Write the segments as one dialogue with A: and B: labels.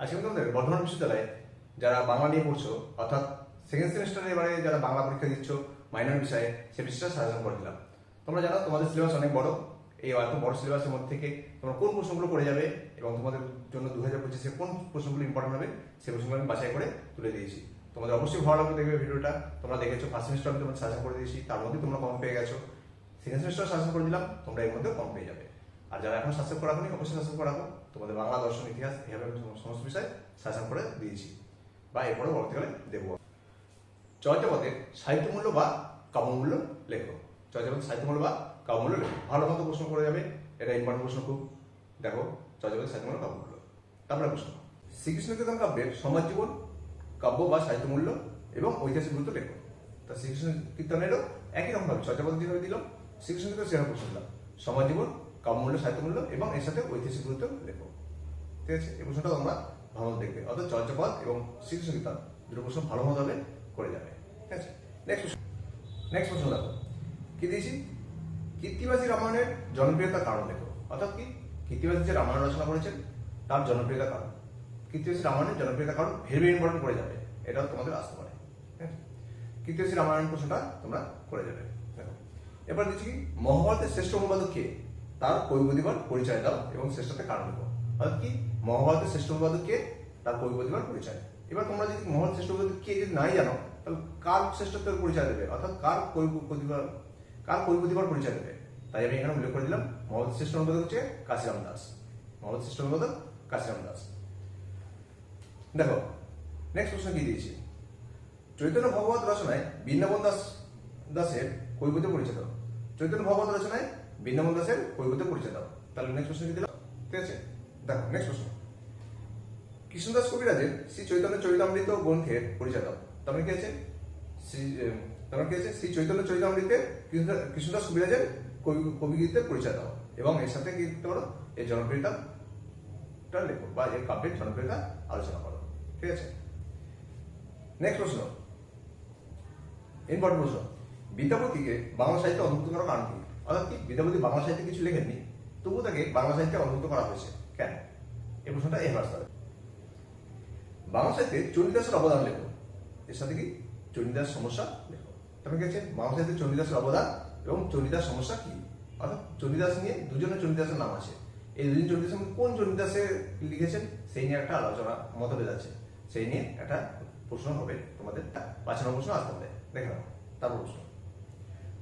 A: আজকে আমি তোমাদের বর্ধমান বিশ্ববিদ্যালয়ে যারা বাংলা নিয়ে পড়ছো, অর্থাৎ সেকেন্ড সেমিস্টারে এবারে যারা বাংলা পরীক্ষা দিচ্ছ মাইনর বিষয়ে সে বিষয়টা সাজেশন করে দিলাম। তোমরা জানো তোমাদের সিলেবাস অনেক বড়, এই এত বড় সিলেবাসের মধ্যে থেকে তোমরা কোন প্রশ্নগুলো করে যাবে এবং তোমাদের জন্য দু হাজার পঁচিশে কোন প্রশ্নগুলো ইম্পর্টেন্ট হবে সেই প্রশ্নগুলো আমি বাছাই করে তুলে দিয়েছি। তোমাদের অবশ্যই ভালো লাগবে দেখবে ভিডিওটা। তোমরা দেখেছ ফার্স্ট সেমিস্টার আমি তোমার সাজেশন করে দিয়েছি, তার মধ্যে তোমরা কম পেয়ে গেছো। সেকেন্ড সেমিস্টার সাজেশন করে দিলাম, তোমরা এর মধ্যে কম পেয়ে যাবে। আর যারা এখন সাবস্ক্রাইব করা হয়নি অবশ্যই সাবস্ক্রাইব করা। তোমাদের বাংলা, দর্শন, ইতিহাস, এভাবে সমস্ত বিষয় সাজেশন করে দিয়েছি। বা এরপরে পরবর্তীকালে দেবো। চর্যাপদের সাহিত্যমূল্য বা কাব্যমূল্য লেখো। চর্যাপদের সাহিত্যমূল্য বা কাব্যমূল্য লেখো। ভালো মতো প্রশ্ন করে যাবে, এটা ইম্পর্টেন্ট প্রশ্ন খুব। দেখো চর্যাপদের সাহিত্যমূল্য কাব্যমূল্য। তারপরে প্রশ্ন শ্রীকৃষ্ণ কীর্তন কাব্যের সমাজ জীবন, কাব্য বা সাহিত্যমূল্য এবং ঐতিহাসিক গুরুত্ব লেখো। তা শ্রীকৃষ্ণ কীর্তনেরও একই রকম ভাবে চর্যাপদ যেভাবে দিলাম? শ্রীকৃষ্ণ কীর্তন সেভাবে প্রশ্ন দিলাম সমাজ জীবন কাব্যমূল্য সাহিত্যমূল্য এবং এর সাথে ঐতিহাসিক গুরুত্ব লেখো। ঠিক আছে? এই প্রশ্নটা তোমরা ভালো দেখবে। অর্থাৎ চর্যাপদ এবং কীর্তন দুটো প্রশ্ন ভালো মতো হবে করে যাবে। ঠিক আছে? নেক্সট নেক্সট প্রশ্ন দেখো। কি দিয়েছি? কীর্তিবাসী রামায়ণের জনপ্রিয়তার কারণ দেখো অর্থাৎ কি? কীর্তিবাসী যে রামায়ণ রচনা করেছেন, তার জনপ্রিয়তার কারণ। কীর্তিবাসী রামায়ণের জনপ্রিয়তার কারণ ভেরি ইম্পর্টেন্ট করে যাবে। এটাও তোমাদের আসতে পারে। কীর্তিবাসী রামায়ণ প্রশ্নটা তোমরা করে যাবে। দেখো। এবার দিচ্ছি মহাভারতের শ্রেষ্ঠ অনুবাদক কে? তার কৈবদিবার পরিচয় দাও এবং শ্রেষ্ঠতে কারণ দেখো অর্থাৎ কি? মহাভারতের শ্রেষ্ঠ অনুবাদক কে তার কৈবদিবার পরিচয়। এবার তোমরা যদি মহাভারত শ্রেষ্ঠ অনুবাদক কে যদি নাই জানো, তাহলে কার শ্রেষ্ঠত্বের পরিচয় দেবে? অর্থাৎ কার কৈবদিবার কার কৈবদিবার পরিচয় দেবে? তাই আমি এখানে উল্লেখ করে দিলাম মহাভারত শ্রেষ্ঠ অনুবাদক হচ্ছে কাশিরাম দাস। মহাভারত শ্রেষ্ঠ অনুবাদক কাশিরাম দাস। দেখো নেক্সট প্রশ্ন কি দিয়েছি? চৈতন্য ভগবত রচনায় বৃন্দাবন দাস, দাসের কৈবত্য পরিচয় দাও। চৈতন্য ভগবত রচনায় বৃন্দাবন দাসের কৈবত্য পরিচয় দাও তাহলে নেক্সট প্রশ্ন দিলাম ঠিক আছে দেখো নেক্সট প্রশ্ন কৃষ্ণদাস কবিরাজের শ্রী চৈতন্য চরিতামৃত গ্রন্থের পরিচয় দাও তার মানে কি আছে শ্রী মানে কি আছে শ্রী চৈতন্য কৃষ্ণদাস- কৃষ্ণদাস কবিরাজের কবি কবিগীতের পরিচয় দাও এবং এর সাথে কি করতে পারো এর জনপ্রিয়তা লেখো বা এর কাব্যের জনপ্রিয়তা আলোচনা করো ঠিক আছে নেক্সট প্রশ্ন ইম্পর্টেন্ট প্রশ্ন বিদ্যাপতিকে বাংলা সাহিত্যে অন্তর্ভুক্ত করার কারণ কি অর্থাৎ কি? বিদ্যাপতি বাংলা সাহিত্যে কিছু লেখেননি, তবুও তাকে বাংলা সাহিত্যে অন্তর্ভুক্ত করা হয়েছে। কেন? এই প্রশ্নটা এবার হবে বাংলা সাহিত্যে চণ্ডীদাসের অবদান লেখো। এর সাথে কি? চণ্ডীদাস সমস্যা লেখো। তারপরে কি আছে? বাংলা সাহিত্যে চণ্ডীদাসের অবদান এবং চণ্ডীদাস সমস্যা কি? অর্থাৎ চণ্ডীদাস নিয়ে দুজনের চণ্ডীদাসের নাম আছে। এই দুজন চণ্ডীদাসের কোন চণ্ডীদাসে লিখেছেন? সেই নিয়ে একটা আলোচনা মতভেদ আছে। সেই নিয়ে একটা প্রশ্ন হবে তোমাদের। পাঁচানো প্রশ্ন আসতে হবে দেখে নাও তারপর প্রশ্ন।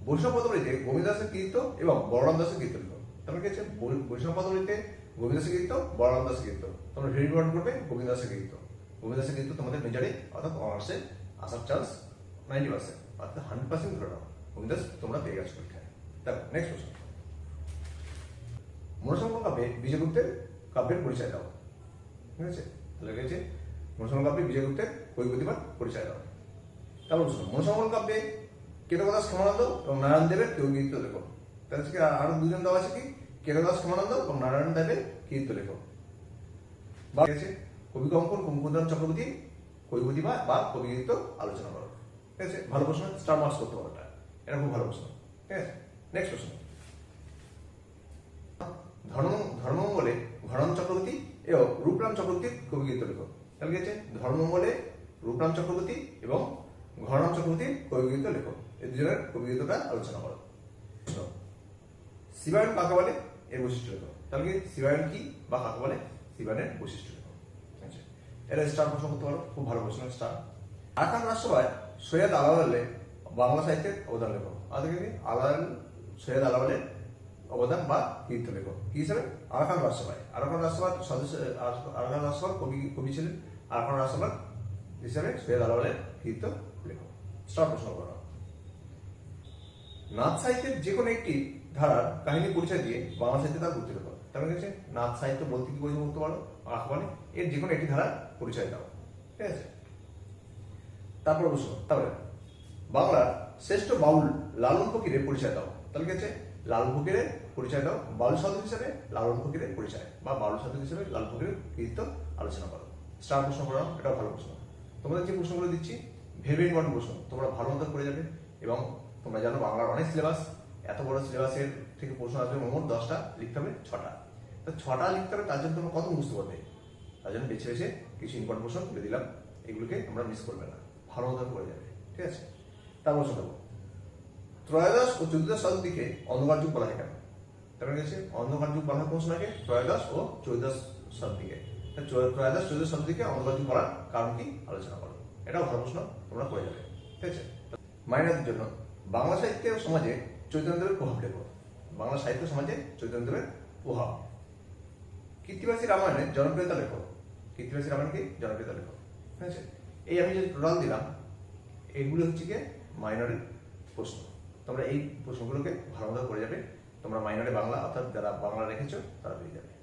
A: বৈষ্ণব পদবলিতে গোবিন্দ দাসের কীর্ত এবং বলরাম দাসের কীর্ত লিখো। তারপরে কি আছে বৈ- বৈষ্ণব পদবলিতে গোবিন্দ দাসের কীর্ত, বলরাম দাসের কীর্ত। তোমরা ইম্পর্টেন্ট করবে, গোবিন্দ দাসের কীর্ত। গোবিন্দদাসের কীর্ত তোমাদের মেজরে অর্থাৎ অনার্সে আসার চান্স নাইনটি পার্সেন্ট অর্থাৎ হান্ড্রেড পার্সেন্ট ধরে নাও। গোবিন্দ দাস, তোমরা পেয়ে গেছো পরীক্ষায়। নেক্সট মনসংখ্য কাব্যে বিজয়গুপ্তের কাব্যের পরিচয় দাও। ঠিক আছে? তাহলে আছে? মনসংখ্য কাব্যে বিজয়গুপ্তের কৈবতিবার পরিচয় দাও। তারপর প্রশ্ন কাব্যে কেতকদাস ক্ষমানন্দ এবং নারায়ণ দেবের কেউ কীর্ত লেখক। তাহলে আরও দুজন দেওয়া আছে কি? কেতকদাস ক্ষমানন্দ এবং নারায়ণ দেবের কীর্ত লেখক। বা কবি কঙ্কন কুমকুন্দন চক্রবর্তী, কৈবতী বা বা কবি কীর্ত আলোচনা করো। ঠিক আছে? ভালো প্রশ্ন স্টার মার্কস করতে পারো এটা খুব ভালো প্রশ্ন। ঠিক আছে? নেক্সট প্রশ্ন। ধর্ম, ধর্মমঙ্গলে ঘরণ চক্রবর্তী এবং রূপরাম চক্রবর্তীর কবিগীত লেখ তাহলে কি আছে? ধর্মমঙ্গলে রূপরাম চক্রবর্তী এবং ঘরণ চক্রবর্তীর কবিগীত লেখ এই দুজনের কবিগীতটা আলোচনা করো। শিবায়ন কাকে বলে? এর বৈশিষ্ট্য লেখ তাহলে কি শিবায়ন কি বা কাকে বলে? শিবায়নের বৈশিষ্ট্য লেখ আচ্ছা এটা স্টার প্রশ্ন করতে পারো। খুব ভালো প্রশ্ন স্টার আরাকান রাষ্ট্রসভায় সৈয়দ আলাওয়ালে বাংলা সাহিত্যের অবদান লেখক অর্থাৎ কি? আলাল, সৈয়দ আলাওয়ালের অবদান বা কীর্ত লেখক কি হিসাবে? আরাকান রাজসভায় আরাকান রাজসভার সদস্য, আরাকান রাজসভার কবি কবি ছিলেন। আরাকান রাজসভার হিসাবে সৈয়দ আলাওয়ালের কীর্ত লেখক স্টার প্রশ্ন করা। নাথ সাহিত্যের যে কোনো একটি ধারার কাহিনী পরিচয় দিয়ে বাংলা সাহিত্যে তার গুরুত্ব লেখক তার মানে হচ্ছে নাথ সাহিত্য বলতে কি পরিচয় করতে পারো আহ্বানে এর যে কোনো একটি ধারার পরিচয় দাও। ঠিক আছে? তারপর প্রশ্ন তাহলে বাংলার শ্রেষ্ঠ বাউল লালন ফকিরের পরিচয় দাও। তাহলে কি আছে? লালন ফকিরের পরিচয় দাও, বাউল সাধক হিসেবে লালন ফকিরের পরিচয়, বা বাউল সাধক হিসেবে লালন ফকিরের কৃতিত্ব আলোচনা করো। স্টার প্রশ্ন করো এটাও ভালো প্রশ্ন। তোমাদের যে প্রশ্নগুলো দিচ্ছি, ভেবে ইম্পর্টেন্ট প্রশ্ন, তোমরা ভালো মতো করে যাবে এবং তোমরা জানো বাংলার অনেক সিলেবাস, এত বড় সিলেবাসের থেকে প্রশ্ন আসবে মোট দশটা, লিখতে হবে ছটা। তো ছটা লিখতে হবে, তার জন্য তোমরা কত বুঝতে পারবে তার জন্য বেছে বেছে কিছু ইম্পর্টেন্ট প্রশ্ন তুলে দিলাম, এগুলোকে তোমরা মিস করবে না। ভালো মতো করে যাবে, ঠিক আছে? তারপর প্রশ্ন দেবো ত্রয়োদশ ও চতুর্দশ শতাব্দীকে অন্ধকার যুগ বলা হয় কেন? তারপরে গেছে অন্ধকার যুগ বলা হয় কোন সময়কে ত্রয়োদশ ও চতুর্দশ শতাব্দীকে ত্রয়োদশ, চতুর্দশ শতাব্দীকে অন্ধকার যুগ বলার কারণ কি? আলোচনা করো। এটাও ভালো প্রশ্ন, তোমরা করে যাবে, ঠিক আছে? মাইনাসের জন্য বাংলা সাহিত্য ও সমাজে চৈতন্যদেবের প্রভাব লেখো বাংলা সাহিত্য সমাজে চৈতন্যদেবের প্রভাব। কীর্তিবাসী রামায়ণের জনপ্রিয়তা লেখক কীর্তিবাসী রামায়ণ কি? জনপ্রিয়তা লেখক ঠিক আছে? এই আমি যে টোটাল দিলাম, এগুলো হচ্ছে গিয়ে মাইনরের প্রশ্ন। তোমরা এই প্রশ্নগুলোকে ভালো মতো করে যাবে। তোমরা মাইনরে বাংলা, অর্থাৎ যারা বাংলা রেখেছো, তারা পেয়ে যাবে।